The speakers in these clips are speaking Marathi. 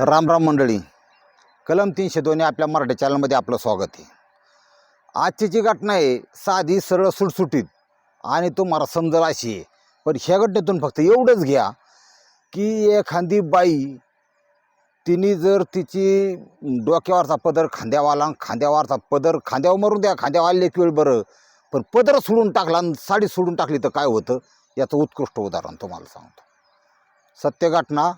राम राम मंडळी. कलम तीनशे दोन आपल्या मराठी चॅनलमध्ये आपलं स्वागत आहे. आजची जी घटना आहे साधी सरळ सुटसुटीत आणि तुम्हाला समजेल अशी आहे. पण ह्या घटनेतून फक्त एवढंच घ्या की एखादी बाई तिने जर तिची डोक्यावरचा पदर खांद्यावाला खांद्यावरचा पदर खांद्यावर मरून द्या खांद्यावर आले एक वेळ बरं. पण पदर सोडून टाकला आणि साडी सोडून टाकली तर काय होतं? याचं उत्कृष्ट उदाहरण तुम्हाला सांगतो. सत्य घटना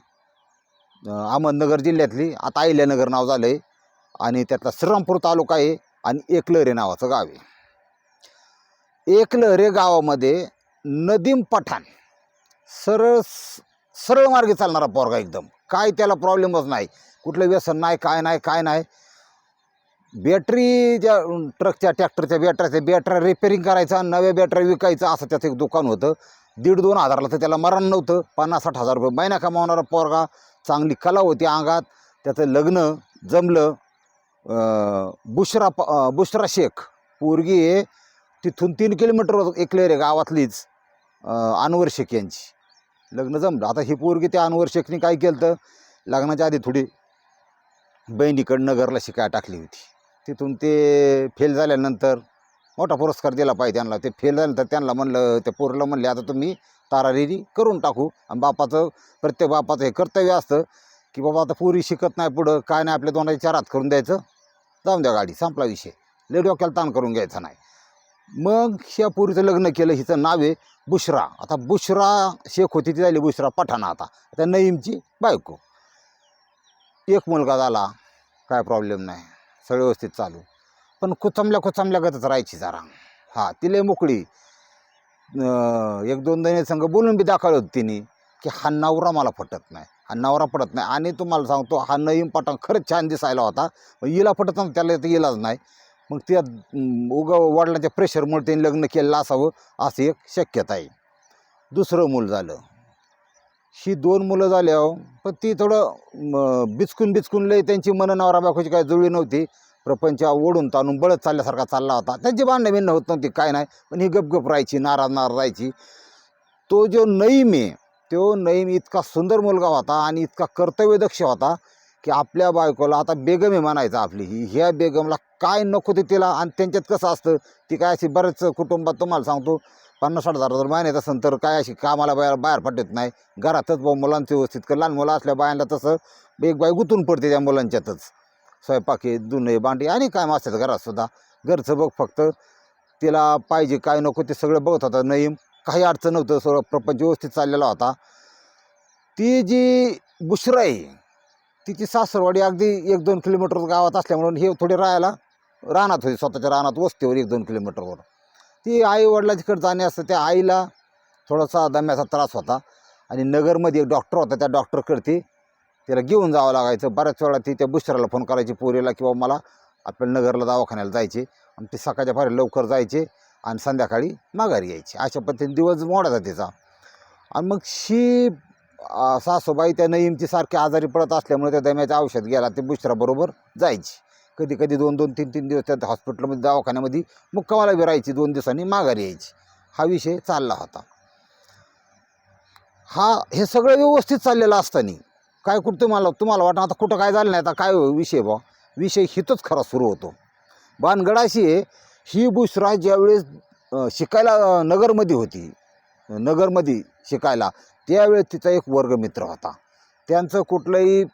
अहमदनगर जिल्ह्यातली आता अहिल्यानगर नाव झालं आहे आणि त्यातला श्रीरामपूर तालुका आहे आणि एकलहरे नावाचं गाव आहे. एकलहरे गावामध्ये नदीम पठाण सरळ सरळ मार्गे चालणारा पोरगा एकदम. काय त्याला प्रॉब्लेमच नाही. कुठलं व्यसन नाही काय नाही काय नाही. बॅटरी ज्या ट्रकच्या ट्रॅक्टरच्या बॅटऱ्याच्या बॅटऱ्या रिपेरिंग करायचा नव्या बॅटऱ्या विकायचं असं त्याचं एक दुकान होतं. दीड दोन हजारला तर त्याला मरण नव्हतं. पन्नास साठ हजार रुपये महिना कमावणारा पोरगा चांगली कला होती अंगात. त्याचं लग्न जमलं. बुशरा प बुशरा शेख. पोरगी आहे. तिथून तीन किलोमीटर एकले रे गावातलीच. अनवर शेख यांची. लग्न जमलं. आता ही पोरगी त्या अनवर शेखनी काय केलं तर लग्नाच्या आधी थोडी बहिणीकडनं नगरला शिकाय टाकली होती. तिथून ते फेल झाल्यानंतर मोठा पुरस्कार दिला पाहिजे त्यांना. ते फेल झालं तर त्यांना म्हणलं त्या पोरला म्हणले आता तुम्ही तारारिरी करून टाकू. आणि बापाचं प्रत्येक बापाचं हे कर्तव्य असतं की बाबा आता पोरी शिकत नाही पुढं काय नाही आपल्या दोनाच्या चारात करून द्यायचं. जाऊन द्या गाडी संपला विषय. लय डोक्याला ताण करून घ्यायचा नाही. मग ह्या पोरीचं लग्न केलं हिचं नाव आहे बुशरा. आता बुशरा शेख होती ती झाली बुशरा पठाणा आता. त्या नईमची बायको. एक मुलगा झाला काय प्रॉब्लेम नाही. सगळं व्यवस्थित चालू. पण कुचमल्या कुचमल्या गतच राहायची जरा. हां तिले मोकळी. एक दोन जणी संघ बोलून बी दाखवलं होतं तिने की हा नवरा मला पटत नाही. हा नवरा पटत नाही. आणि तुम्हाला सांगतो हा नईम पठाण खरंच छान दिसायला होता. मग हिला पटत नाही त्याला तर इलाज नाही. मग त्या उग वडिलांच्या प्रेशरमुळे त्यांनी लग्न केलेलं असावं असं एक शक्यता आहे. दुसरं मूल झालं. ही दोन मुलं झाल्या पण ती थोडं बिचकून बिचकून लय त्यांची मन नवरा बायकोची काय जुळली नव्हती. प्रपंच ओढून ताणून बळत चालल्यासारखा चालला होता. त्यांची भांडणं भिन्न होत नव्हती काय नाही. पण ही गपगप राहायची नाराज नाराज राहायची. तो जो नईम आहे तो नईम इतका सुंदर मुलगा होता आणि इतका कर्तव्यदक्ष होता की आपल्या बायकोला आता बेगम आहे म्हणायचं आपली. ही ह्या बेगमला काय नको ते तिला आणि त्यांच्यात कसं असतं? ती काय अशी बरेच कुटुंबात तुम्हाला सांगतो पन्नास साठ हजार जर महिन्यात असेल तर काय अशी कामाला बाहेर बाहेर पडत नाही. घरातच बा मुलांचं व्यवस्थित लहान मुलं असल्या बायांना तसं एक बाई गुतून पडते त्या मुलांच्यातच. स्वयंपाकी धुणे भांडी आणि काय असतात घरात सुद्धा. घरचं बघ फक्त तिला पाहिजे काय नको ते सगळं बघत होता नईम. काही अडचण नव्हतं सगळं प्रपंच व्यवस्थित चाललेला होता. ती जी बुशरा आहे तिची सासरवाडी अगदी एक दोन किलोमीटर गावात असल्यामुळं हे थोडे राहायला रानात होती स्वतःच्या रानात वस्तीवर एक दोन किलोमीटरवर. ती आई वडिलांच्याकडे जाणे असतं त्या आईला थोडासा दम्याचा त्रास होता. आणि नगरमध्ये एक डॉक्टर होता त्या डॉक्टरकडे ती तिला घेऊन जावं लागायचं. बऱ्याच वेळा ती त्या बुस्टरला फोन करायची पोरीला किंवा मला आपल्या नगरला दवाखान्याला जायचे. आणि ती सकाळच्या फार लवकर जायचे आणि संध्याकाळी माघारी यायची. अशा पद्धतीने दिवस मोडायचा तिचा. आणि मग शी सासूबाई त्या नईमची सारखी आजारी पडत असल्यामुळे त्या दम्याचं औषध घ्यायला ते बुस्टराबरोबर जायची. कधी कधी दोन दोन तीन तीन दिवस त्या हॉस्पिटलमध्ये दवाखान्यामध्ये मुक्कामाला विरायची दोन दिवसांनी माघारी यायची. हा विषय चालला होता. हा हे सगळं व्यवस्थित चाललेलं असताना काय कुठं तुम्हाला तुम्हाला वाटणं? आता कुठं काय झालं नाही आता काय विषय बा. विषय हितच खरा सुरू होतो. भानगड अशी आहे ही बुशरा ज्यावेळेस शिकायला नगरमध्ये होती. नगरमध्ये शिकायला. त्यावेळेस तिचा एक वर्गमित्र होता. त्यांचं कुठलंही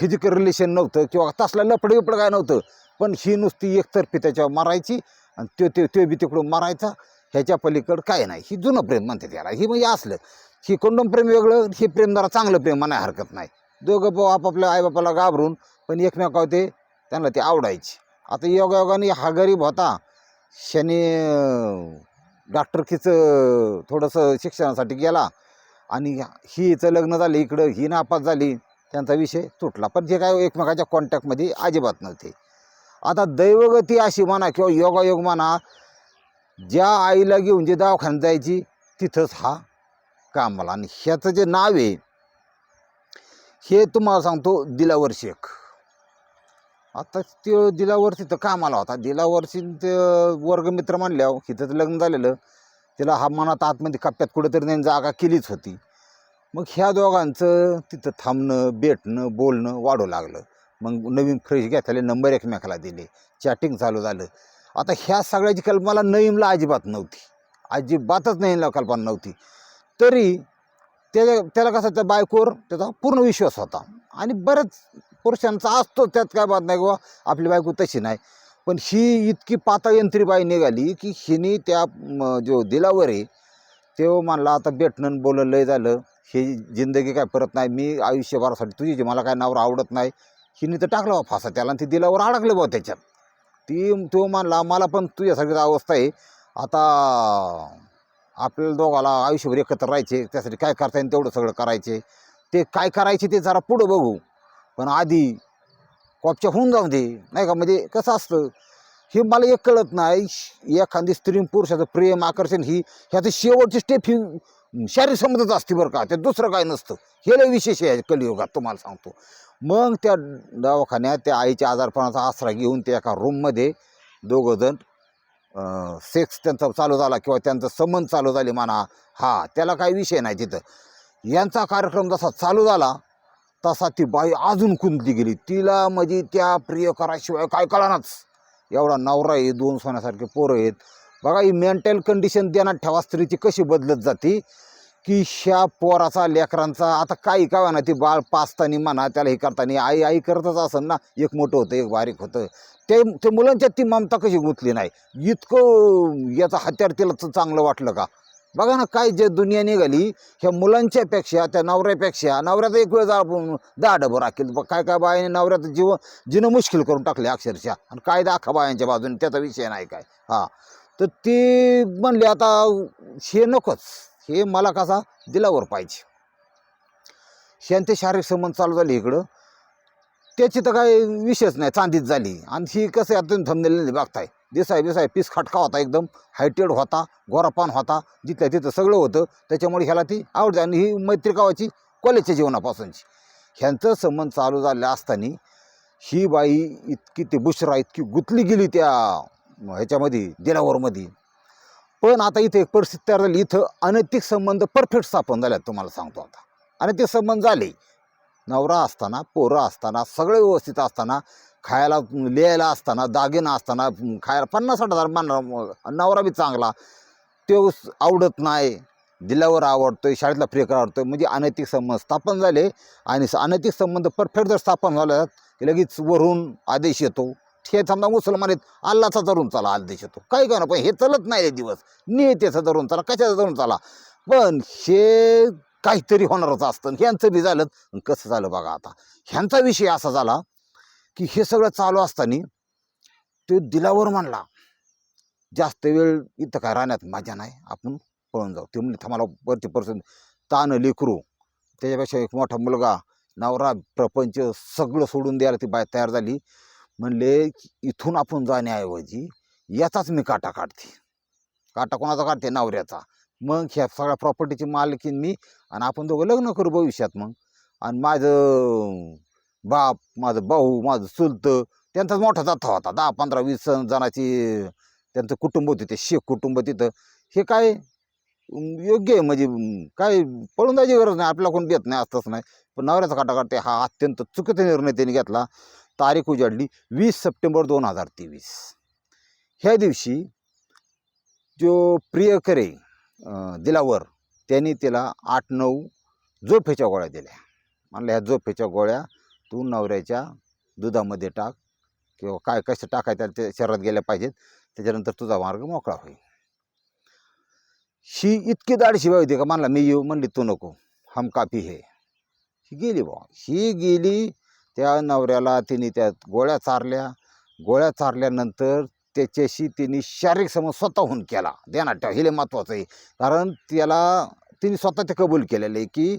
फिजिकल रिलेशन नव्हतं किंवा तसला लपड बिपड काय नव्हतं. पण ही नुसती एकतर्फी त्याच्यावर मारायची आणि तो ते तो बी तिकडून मारायचा. ह्याच्या पलीकडं काय नाही. ही जुनं प्रेम म्हणते त्याला. ही म्हणजे असलं. ही कुंडम प्रेम वेगळं हे प्रेम जरा चांगलं प्रेम म्हणाय हरकत नाही. दोघं भाऊ आपापल्या आईबापाला घाबरून पण एकमेकावर ते त्यांना ते आवडायचे. आता योगायोगाने हा गरीब होता. शनी डॉक्टरकीचं थोडंसं शिक्षणासाठी गेला. आणि हिचं लग्न झालं इकडं ही नापास झाली. त्यांचा विषय तुटला. पण जे काय एकमेकाच्या कॉन्टॅक्टमध्ये अजिबात नव्हते. आता दैवगती अशी म्हणा किंवा योगायोग म्हणा ज्या आईला घेऊन जे दवाखान्यात जायची तिथंच हा कामाला. आणि ह्याचं जे नाव आहे हे तुम्हाला सांगतो दिलावर शेख. आता ते दिलावर तिथं कामाला होता. दिलावरशी ते वर्गमित्र म्हणल्यावर तिथं लग्न झालेलं. तिला हा मनात आतमध्ये कप्प्यात कुठेतरी त्यांनी जागा केलीच होती. मग ह्या दोघांचं तिथं थांबणं भेटणं बोलणं वाढू लागलं. मग नवीन फ्रेश घेतले नंबर एकमेकाला दिले. चॅटिंग चालू झालं. आता ह्या सगळ्याची कल्पना नईमला अजिबात नव्हती. अजिबातच नईमला कल्पना नव्हती. तरी त्याच्या त्याला कसं त्या बायकोवर त्याचा पूर्ण विश्वास होता. आणि बऱ्याच पुरुषांचा असतो त्यात काय बात नाही किंवा आपली बायको तशी नाही. पण ही इतकी पातायंत्री बाई निघाली की हिने त्या जो दिलावर आहे तो म्हणला आता भेटणं बोललं बोलणं लय झालं. ही जिंदगी काय परत नाही. मी आयुष्यभरासाठी तुझी जी मला काय नावर आवडत नाही. हिने तर टाकलं बा फासा त्याला आणि ती दिलावर अडकलं बा त्याच्यात. ती तो मानला मला पण तुझ्यासारखीच अवस्था आहे. आता आपल्याला दोघाला आयुष्यभर एकत्र राहायचे त्यासाठी काय करता येईल तेवढं सगळं करायचे. ते काय करायचे ते जरा पुढं बघू. पण आधी कॉपच्या होऊन जाऊ दे. नाही का? म्हणजे कसं असतं हे मला एक कळत नाही. एखादी स्त्री पुरुषाचं प्रेम आकर्षण ही ह्याचं शेवटची स्टेप ही शारीरिक संबंधच असते बरं का? ते दुसरं काय नसतं. हे लय विशेष आहे कलियुगात तुम्हाला सांगतो. मग त्या दवाखान्यात त्या आईच्या आजारपणाचा आसरा घेऊन ते एका रूममध्ये दोघंजण सेक्स त्यांचा चालू झाला किंवा त्यांचा संबंध चालू झाले म्हणा हा त्याला काही विषय नाही तिथं. यांचा कार्यक्रम जसा चालू झाला तसा ती बाई अजून कुंतली गेली. तिला म्हणजे त्या प्रियकराशिवाय काय कळानाच एवढा नवरा आहे दोन सोन्यासारखे पोरं आहेत. बघा ही मेंटल कंडिशन देण्यात ठेवा स्त्रीची कशी बदलत जाते? की ह्या पोराचा लेकरांचा आता काही काय म्हणा ती बाळ पाचतानी म्हणा त्याला हे करताना आई आई करतच असेल ना एक मोठं होतं एक बारीक होतं. ते ते मुलांच्यात ती ममता कशी गुंतली नाही? इतकं याचं हत्यार तिला चांगलं वाटलं का? बघा ना काय जे दुनिया निघाली ह्या मुलांच्यापेक्षा त्या नवऱ्यापेक्षा नवऱ्याचा एक वेळ जा दहा डबं राखेल काय काय बायाने नवऱ्याचं जीव जिणं मुश्किल करून टाकले अक्षरशः. आणि काय दाखा बायांच्या बाजूने त्याचा विषय नाही काय. हा. तर ती म्हणले आता हे नकोच. हे मला कसा दिलावर पाहिजे. ह्यांचे शारीरिक संबंध चालू झाले इकडं. त्याची तर काही विषयच नाही चांदीच झाली. आणि ही कसं आहे, आता तुम्ही बघताय. दिसाय बिसाय पीस खटका होता एकदम. हायटेड होता गोरापान होता. जिथल्या तिथं सगळं होतं. त्याच्यामुळे ह्याला ती आवडते आणि ही मैत्री गावाची कॉलेजच्या जीवनापासूनची. ह्यांचं संबंध चालू झाले असताना ही बाई इतकी ते बुशरा इतकी गुंतली गेली त्या ह्याच्यामध्ये दिलावरमध्ये. पण आता इथे एक परिस्थिती तयार झाली. इथं अनैतिक संबंध परफेक्ट स्थापन झाल्यात तुम्हाला सांगतो आता. अनैतिक संबंध झाले. नवरा असताना पोरं असताना सगळे व्यवस्थित असताना खायला लिहायला असताना दागिना असताना खायला पन्नास साठ हजार मानणार नवरा बी चांगला. तो आवडत नाही. दिल्यावर आवडतोय शाळेतला प्रेकर आवडतोय. म्हणजे अनैतिक संबंध स्थापन झाले. आणि अनैतिक संबंध परफेक्ट जर स्थापन झालं की लगेच वरून आदेश येतो. हे समजा मुसलमान आहेत अल्लाचा धरून चाला आदेश येतो काही काय पण हे चलत नाही रे दिवस. नियतेचं धरून चला कशाचा धरून चाला? पण हे काहीतरी होणारच असतं. ह्यांचं बी झालं कसं झालं बघा आता. ह्यांचा विषय असा झाला की हे सगळं चालू असताना तो दिलावर म्हणला जास्त वेळ इथं काय राहण्यात मजा नाही आपण पळून जाऊ. ते म्हणजे थांबाला वरती पर्सन ताण लेकरू त्याच्यापेक्षा एक मोठा मुलगा नवरा प्रपंच सगळं सोडून द्यायला ती बाय तयार झाली. म्हणले इथून आपण जाण्याऐवजी याचाच मी काटा काढते. काटा कोणाचा काढते? नवऱ्याचा. मग ह्या सगळ्या प्रॉपर्टीची मालकीन मी आणि आपण दोघं लग्न करू भविष्यात मग. आणि माझं बाप माझं भाऊ माझं चुलत त्यांचाच मोठा जाथा होता. दहा पंधरा वीस जणाची त्यांचं कुटुंब होते ते शेख कुटुंब तिथं. हे काय योग्य आहे? म्हणजे काय पळून जायची गरज नाही. आपल्याला कोण देत नाही असतंच नाही. पण नवऱ्याचा काटा काढते. हा अत्यंत चुकीचा निर्णय त्यांनी घेतला. तारीख उजाडली वीस सप्टेंबर दोन हजार तेवीस. ह्या दिवशी जो प्रियकरे दिलावर त्यांनी तिला आठ नऊ झोपेच्या गोळ्या दिल्या. म्हणलं ह्या झोपेच्या गोळ्या तू नवऱ्याच्या दुधामध्ये टाक किंवा काय कसं टाकायचं ते शरीरात गेल्या पाहिजेत त्याच्यानंतर तुझा मार्ग मोकळा होईल. ही इतकी दाढ शिवाय होती का म्हणला मी येऊ. म्हणली तू नको हम काफी हे ही गेली बा ही गेली त्या नवऱ्याला तिने त्या गोळ्या चारल्या. गोळ्या चारल्यानंतर त्याच्याशी तिने शारीरिक संबंध स्वतःहून केला. ध्यानात ठेवा हे लय महत्त्वाचं आहे. कारण त्याला तिने स्वतः ते कबूल केलेलं आहे की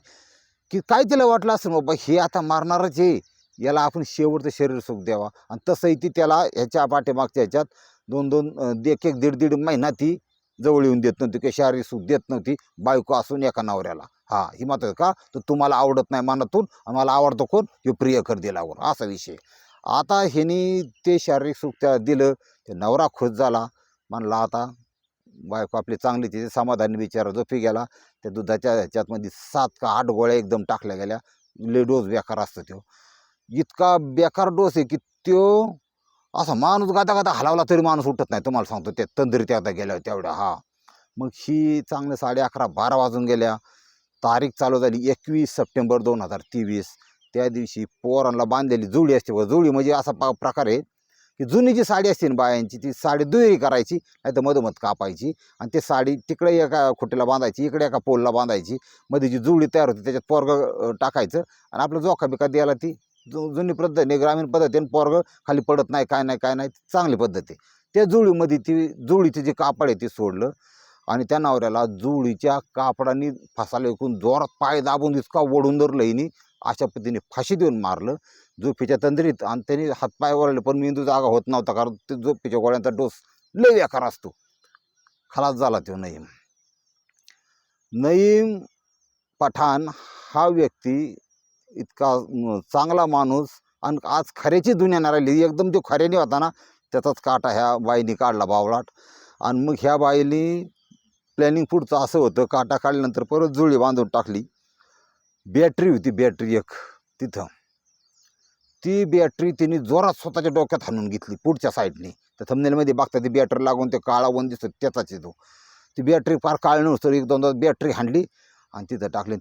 की काय तिला वाटलं असं बाबा हे आता मारणारच आहे. याला आपण शेवटचं शरीर सुख द्यावा. आणि तसंही ती त्याला ह्याच्या पाठीमागच्या ह्याच्यात दोन दोन एक एक दीड दीड महिना ती जवळ येऊन देत नव्हती किंवा शारीरिक सुख देत नव्हती. बायको असून एका नवऱ्याला. हा ही मात्र का? तर तुम्हाला आवडत नाही मनातून आम्हाला मला कोण? हे प्रियकर दिलावर असा विषय. आता ह्यानी ते शारीरिक सुख त्या दिलं ते नवरा खुश झाला. म्हणला आता बायको आपली चांगली तिथे समाधानी बिचारा झोपी गेला. त्या दुधाच्या ह्याच्यातमध्ये सात का आठ गोळ्या एकदम टाकल्या गेल्या. ले डोस बेकार असतो तो इतका बेकार डोस आहे की त्यो असा माणूस गाता गाता हलावला तरी माणूस उठत नाही. तुम्हाला सांगतो त्या तंद्रीत आता गेल्या तेवढ्या हा. मग ही चांगलं साडे अकरा बारा वाजून गेल्या. तारीख चालू झाली एकवीस सप्टेंबर दोन हजार तेवीस. त्या दिवशी पोरांना बांधलेली जुळी असते व जुळी म्हणजे असा पा प्रकार आहे की जुनी जी साडी असते ना बायांची ती साडी दुहेरी करायची नाही तर मधोमध कापायची आणि ते साडी तिकडे एका खुट्टीला बांधायची इकडे एका पोलला बांधायची. मध्ये जी जुळी तयार होती त्याच्यात पोरग टाकायचं आणि आपलं जोखा बिका द्यायला ती जु जुनी पद्धतीने ग्रामीण पद्धतीने पोरग खाली पडत नाही काय नाही काय नाही चांगली पद्धत आहे. त्या जुळीमध्ये ती जुळीचे जे कापड आहे ते सोडलं. आणि त्या नवऱ्याला जुळीच्या कापडाने फसाला एकूण जोरात पाय दाबून इतका ओढून धरलं हिनी. अशा पद्धतीने फाशी देऊन मारलं. झोपेच्या तंद्रीत आणि त्यांनी हातपाय वळले पण मेंदू जागा होत नव्हता कारण ते झोपेच्या गोळ्यांचा डोस लय व्याकार असतो. खलास झाला तो नईम. नईम पठाण हा व्यक्ती इतका चांगला माणूस आणि आज खऱ्याची दुनिया राहिली. एकदम जो खऱ्याने होता ना त्याचाच काटा ह्या बाईने काढला बावळाट. आणि मग ह्या बाईने प्लॅनिंग पुढचं असं होतं काटा काढल्यानंतर परत जुळी बांधून टाकली. बॅटरी होती बॅटरी एक तिथं. ती बॅटरी तिने जोरात स्वतःच्या डोक्यात हाणून घेतली पुढच्या साईडने त्या थंबनेलमध्ये बघता ती बॅटरी लागून ते काळा वन दिसतो त्याचाच येतो ती. बॅटरी फार काळ नव्हतं एक दोनदा बॅटरी हाणली आणि तिथं टाकली.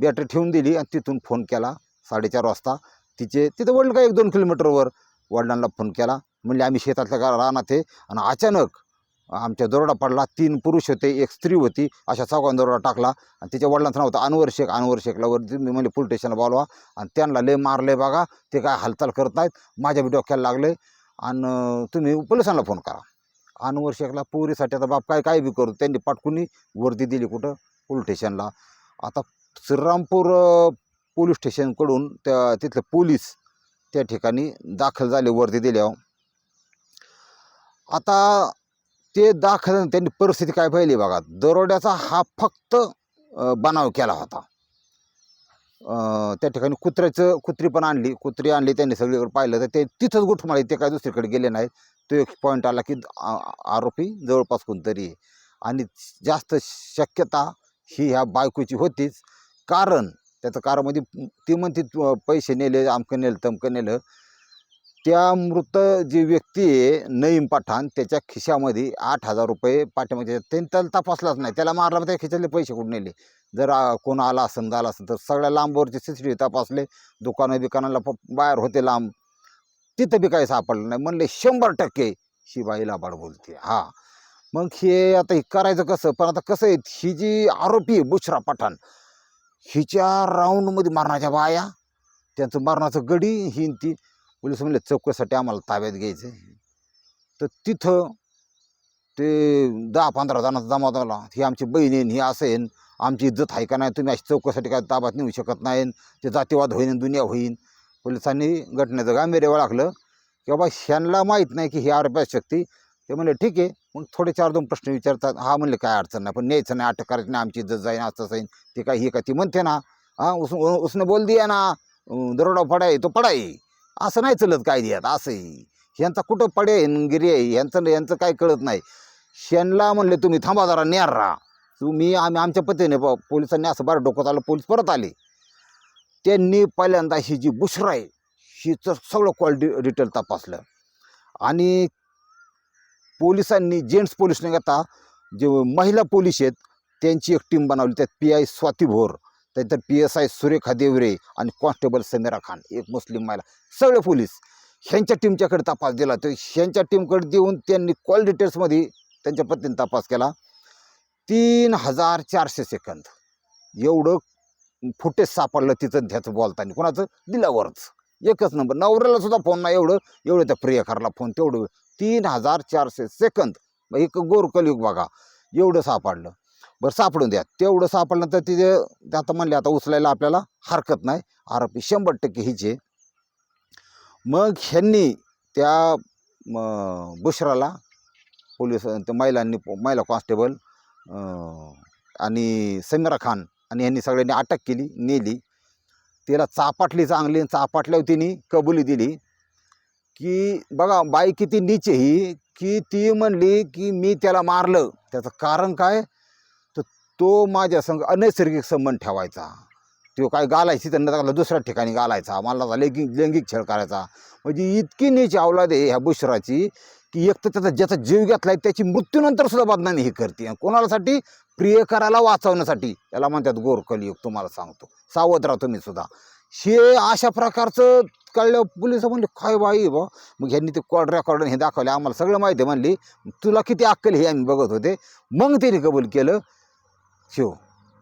बॅटरी ठेवून दिली आणि तिथून फोन केला साडेचार वाजता. तिचे तिथं वडील का एक दोन किलोमीटरवर वडिलांना फोन केला. म्हणले आम्ही शेतातल्या का रानात आहे. आणि अचानक आमच्या दरोडा पडला तीन पुरुष होते एक स्त्री होती अशा चौघांना दरोडा टाकला. आणि तिच्या वडिलांचं नाव होतं अनवर शेख अनवर शेखला वरती मी पोलीस स्टेशनला बोलवा. आणि त्यांना लय मारले बघा ते काय हालचाल करत नाहीत. माझ्या बी डोक्याला लागले आणि तुम्ही पोलिसांना फोन करा. अनवर शेखला पोरीसाठी आता बाप काय काय बी करू. त्यांनी पाटकुनी वर्दी दिली कुठं? पोलीस स्टेशनला आता श्रीरामपूर पोलीस स्टेशनकडून त्या तिथले पोलीस त्या ठिकाणी दाखल झाले वर्दी दिल्यावर आता ते दाखल त्यांनी परिस्थिती काय पाहिली बघा. दरोड्याचा हा फक्त बनाव केला होता. त्या ठिकाणी कुत्र्याचं कुत्री पण आणली. कुत्री आणली त्यांनी सगळीकडे पाहिलं तर ते तिथंच गुठमाळी ते काय दुसरीकडे गेले नाही तो एक पॉईंट आला की आरोपी जवळपास कोणतरी आणि जास्त शक्यता ही ह्या बायकोची होतीच. कारण त्याचं कारण म्हणजे ती म्हणते पैसे नेले आमकं नेलं तमकं नेलं. त्या मृत जी व्यक्ती आहे नईम पठाण त्याच्या खिशामध्ये आठ हजार रुपये पाठीमागे त्यांनी त्याला तपासलाच नाही. त्याला मारला त्या खिशातले पैसे कुठून नेले? जर कोण आला असेल झाला असेल तर सगळ्या लांबवरचे सी सी टी व्ही तपासले. दुकानं बिकानाला बाहेर होते लांब. तिथं बी काही सापडलं नाही. म्हणले शंभर टक्के ही बाई लाबाड बोलते. हा. मग हे आता हे करायचं कसं? पण आता कसं आहे ही जी आरोपी आहे बुशरा पठाण हिच्या राऊंडमध्ये मारण्याच्या बाया त्यांचं मारण्याचं गडी ही न ती पोलीस म्हणले चौकशीसाठी आम्हाला ताब्यात घ्यायचं तर तिथं ते दहा पंधरा जणांचा जमा झाला. ही आमची बहीण आहे ही असं आहे आमची इज्जत आहे का नाही? तुम्ही अशी चौकशीसाठी काय ताब्यात नेऊ शकत नाही ते जातीवाद होईन दुनिया होईन. पोलिसांनी घटनेचं गांभीर्य ओळखलं. की बाबा ह्यांना माहीत नाही की ही आरोपी शक्ती ते म्हणले ठीक आहे. मग थोडे चार दोन प्रश्न विचारतात. हा म्हणले काय अडचण नाही पण न्यायचं नाही अटक करायची नाही आमची इज्जत जाईन असं जाईन. ते काय ही का ती म्हणते ना हा उस उसने बोल दिया ना दरोडा पडाय तो पडाय. असं नाही चलत काय दियात असंही ह्यांचा कुठं पडे गिरे गिरी आहे यांचं यांचं काय कळत नाही. शेणला म्हणले तुम्ही थांबा जरा न्यार राहा. तुम्ही आम्ही आमच्या पतीने पोलिसांनी असं बरं डोकं आलं पोलीस परत आले. त्यांनी पहिल्यांदा ही जी बुशरा आहे हिचं सगळं कॉल डि डिटेल तपासलं. आणि पोलिसांनी जेंट्स पोलीस नाही आता जे महिला पोलीस आहेत त्यांची एक टीम बनवली त्यात पी आय स्वाती भोर. त्यानंतर P S I Surekha Devre आणि कॉन्स्टेबल समीरा खान एक मुस्लिम महिला सगळे पोलीस ह्यांच्या टीमच्याकडे तपास दिला. तर ह्यांच्या टीमकडे देऊन त्यांनी कॉल डिटेल्समध्ये त्यांच्या पत्नीने तपास केला. तीन हजार चारशे सेकंद. एवढं फुटेज सापडलं तिचं ध्याचं बोलताना. कोणाचं? दिल्यावरच. एकच नंबर. नवऱ्याला सुद्धा फोन नाही. एवढं एवढं त्या प्रियकरला फोन तेवढं. तीन हजार चारशे सेकंद. मग एक गोर बघा. एवढं सापडलं. बरं सापडून द्या. तेवढं सापडलं तर तिथे ते आता म्हणले आता उचलायला आपल्याला हरकत नाही. आरोपी शंभर टक्के हिचे. मग ह्यांनी त्या बुशराला पोलीस महिलांनी महिला कॉन्स्टेबल आणि समीरा खान आणि यांनी सगळ्यांनी अटक केली नेली. तिला चापाटली चांगली चापाटल्यावर तिने कबुली दिली की बघा बाई किती नीच आहे ही की ती म्हणली की मी त्याला मारलं. त्याचं कारण काय? तो माझ्या संग अनैसर्गिक संबंध ठेवायचा. तो काय घालायची त्यांना त्याला दुसऱ्या ठिकाणी घालायचा मला लैंगिक लैंगिक छळ करायचा. म्हणजे इतकी नीच अवलाद आहे ह्या बुशराची की एक तर त्याचा ज्याचा जीव घेतला आहे त्याची मृत्यूनंतर सुद्धा बदनामी हे करते. आणि कोणासाठी? प्रियकराला वाचवण्यासाठी. याला म्हणतात गोरकलियुग तुम्हाला सांगतो. सावध राहा तुम्ही सुद्धा. हे अशा प्रकारचं कळलं पोलीस म्हणले काय बाई बा? मग ह्यांनी ते कॉड रेकॉर्ड हे दाखवले. आम्हाला सगळं माहिती आहे म्हणली तुला किती अक्कल हे आम्ही बघत होते. मग त्यांनी कबूल केलं. शिव.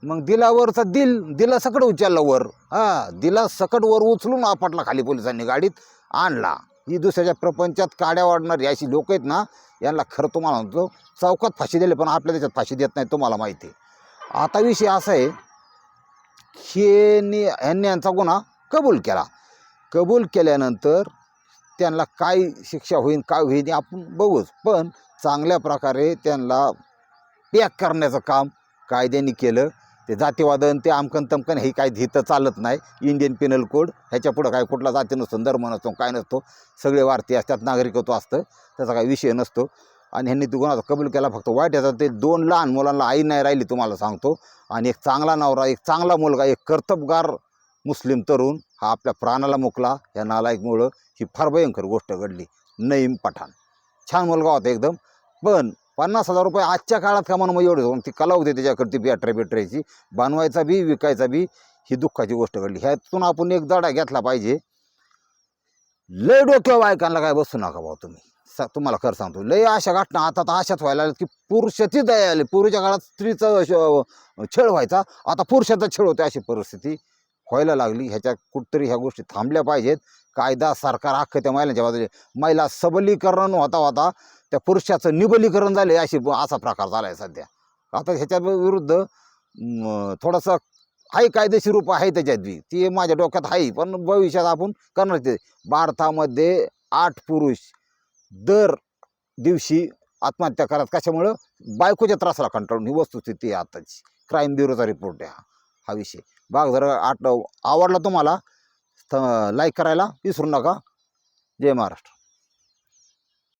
मग दिलावरचा दिल दिला सकट उचलला वर. हा दिला सकट वर उचलून आपटला खाली पोलिसांनी गाडीत आणला. ही दुसऱ्याच्या प्रपंचात काड्या वाढणारी अशी लोक आहेत ना यांना खरं तुम्हाला म्हणतो चौकात फाशी दिले पण आपल्या त्याच्यात फाशी देत नाही तुम्हाला माहिती आहे. आता विषय असा आहे ह्यांनी ह्यांनी यांचा गुन्हा कबूल केला. कबूल केल्यानंतर त्यांना काय शिक्षा होईल काय होईल आपण बघूच. पण चांगल्या प्रकारे त्यांना पॅक करण्याचं काम कायद्याने केलं ते जातीवादन ते आमकन तमकन हे काय इथं चालत नाही. इंडियन पिनल कोड ह्याच्यापुढं काय कुठला जाती नसतो धर्म नसतो काय नसतो सगळे भारतीय असतात नागरिकत्व असतं त्याचा काही विषय नसतो. आणि ह्यांनी तो गुन्हा कबूल केला फक्त वाईट याचा ते दोन लहान मुलांना आई नाही राहिली तुम्हाला सांगतो. आणि एक चांगला नवरा एक चांगला मुलगा एक कर्तबगार मुस्लिम तरुण हा आपल्या प्राणाला मुकला या नालायकमुळं ही फार भयंकर गोष्ट घडली. नईम पठाण. छान मुलगा होता एकदम. पण पन्नास हजार रुपये आजच्या काळात का मग एवढे ती कला होती त्याच्याकडे बॅटरी बॅटरीची बनवायचा बी विकायचा बी ही दुःखाची गोष्ट घडली. ह्यातून आपण एक दडा घेतला पाहिजे. लय डोक्यावर बायकांना काय बसू नका भाऊ तुम्ही. सा तुम्हाला खरं सांगतो लय अशा घटना आता तर अशाच व्हायला लागल्यात की पुरुषाची दया आली. पूर्वीच्या काळात स्त्रीचा श- छळ व्हायचा. आता पुरुषाचा छळ होतो अशी परिस्थिती व्हायला लागली. ह्याच्या कुठतरी ह्या गोष्टी थांबल्या पाहिजेत. कायदा सरकार अख्खं त्या महिलांच्या बाजूला महिला सबलीकरण होता होता. त्या पुरुषाचं निबलीकरण झाले अशी असा प्रकार झाला आहे सध्या. आता ह्याच्या विरुद्ध थोडासा थोडंसं आहे कायदेशीर रूप आहे त्याच्यात बी. ती माझ्या डोक्यात आहे पण भविष्यात आपण करणार ते. भारतामध्ये आठ पुरुष दर दिवशी आत्महत्या करतात. कशामुळं? बायकोच्या त्रासाला कंटाळून ही वस्तुस्थिती आहे आताची. क्राईम ब्युरोचा रिपोर्ट आहे हा. हा विषय. बाग जर आठ आवडला तुम्हाला? लाईक करायला विसरू नका. जय महाराष्ट्र.